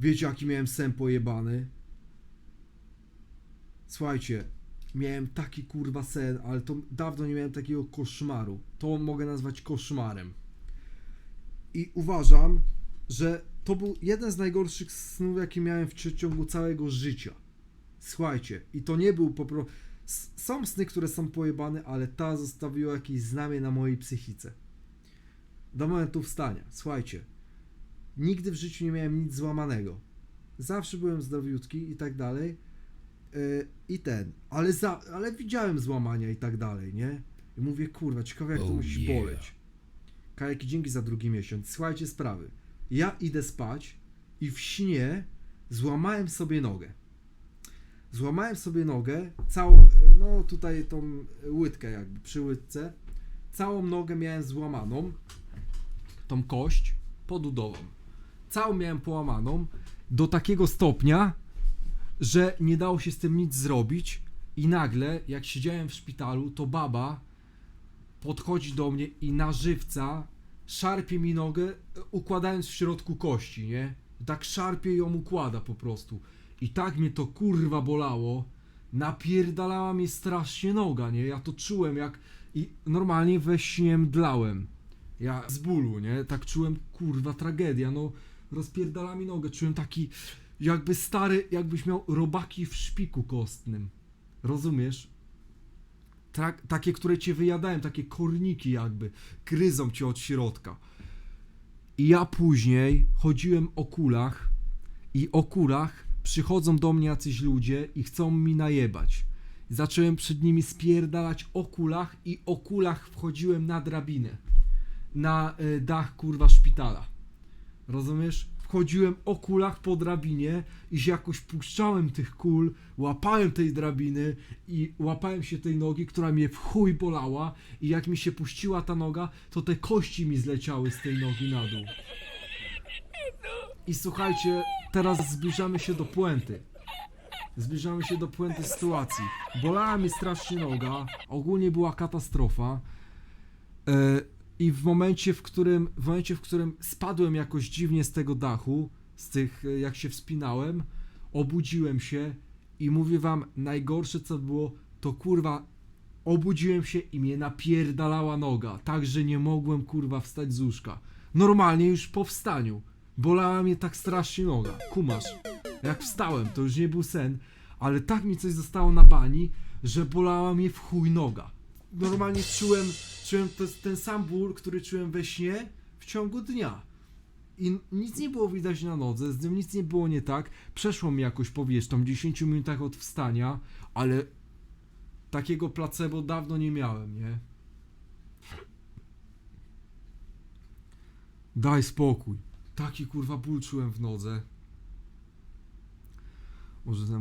Wiecie jaki miałem sen pojebany? Słuchajcie, miałem taki kurwa sen, ale to dawno nie miałem takiego koszmaru. To mogę nazwać koszmarem. I uważam, że to był jeden z najgorszych snów, jaki miałem w ciągu całego życia. Słuchajcie, i to nie był po prostu. Są sny, które są pojebane, ale ta zostawiła jakieś znamie na mojej psychice. Do momentu wstania. Słuchajcie, nigdy w życiu nie miałem nic złamanego. Zawsze byłem zdrowiutki i tak dalej. Yy, I ten, ale, za, ale widziałem złamania i tak dalej, nie? I mówię, kurwa, ciekawe jak to Oh musi yeah. boleć. Kajaki, dzięki za drugi miesiąc. Słuchajcie sprawy. Ja idę spać i w śnie złamałem sobie nogę. Złamałem sobie nogę, całą, no tutaj tą łydkę jakby, przy łydce. Całą nogę miałem złamaną, tą kość podudową. Całą miałem połamaną do takiego stopnia, że nie dało się z tym nic zrobić i nagle, jak siedziałem w szpitalu, to baba podchodzi do mnie i na żywca szarpie mi nogę, układając w środku kości, nie? Tak szarpie ją układa po prostu. I tak mnie to kurwa bolało. Napierdalała mnie strasznie noga, nie? Ja to czułem jak... I normalnie we śnie mdlałem. Ja z bólu, nie? Tak czułem, kurwa, tragedia, no. Rozpierdala mi nogę, czułem taki... Jakby stary, jakbyś miał robaki w szpiku kostnym. Rozumiesz? Tak, takie, które cię wyjadają, takie korniki jakby, gryzą cię od środka. I ja później chodziłem o kulach i o kulach przychodzą do mnie jacyś ludzie i chcą mi najebać. Zacząłem przed nimi spierdalać o kulach i o kulach wchodziłem na drabinę. Na y, dach kurwa szpitala. Rozumiesz? Wchodziłem o kulach po drabinie i się jakoś puszczałem tych kul, łapałem tej drabiny i łapałem się tej nogi, która mnie w chuj bolała i jak mi się puściła ta noga, to te kości mi zleciały z tej nogi na dół. I słuchajcie, teraz zbliżamy się do puenty. Zbliżamy się do puenty sytuacji. Bolała mnie strasznie noga, ogólnie była katastrofa. E, I w momencie, w którym, w momencie, w którym spadłem jakoś dziwnie z tego dachu, z tych, e, jak się wspinałem, obudziłem się i mówię wam, najgorsze co było, to kurwa, obudziłem się i mnie napierdalała noga, tak, że nie mogłem kurwa wstać z łóżka. Normalnie już po wstaniu. Bolała mnie tak strasznie noga, kumasz. Jak wstałem, to już nie był sen, ale tak mi coś zostało na bani, że bolała mnie w chuj noga. Normalnie czułem, czułem to, ten sam ból, który czułem we śnie w ciągu dnia. I nic nie było widać na nodze, z nią nic nie było nie tak. Przeszło mi jakoś po wiesz, tam 10 minutach od wstania, ale takiego placebo dawno nie miałem, nie? Daj spokój. Taki kurwa ból czułem w nodze. Może ten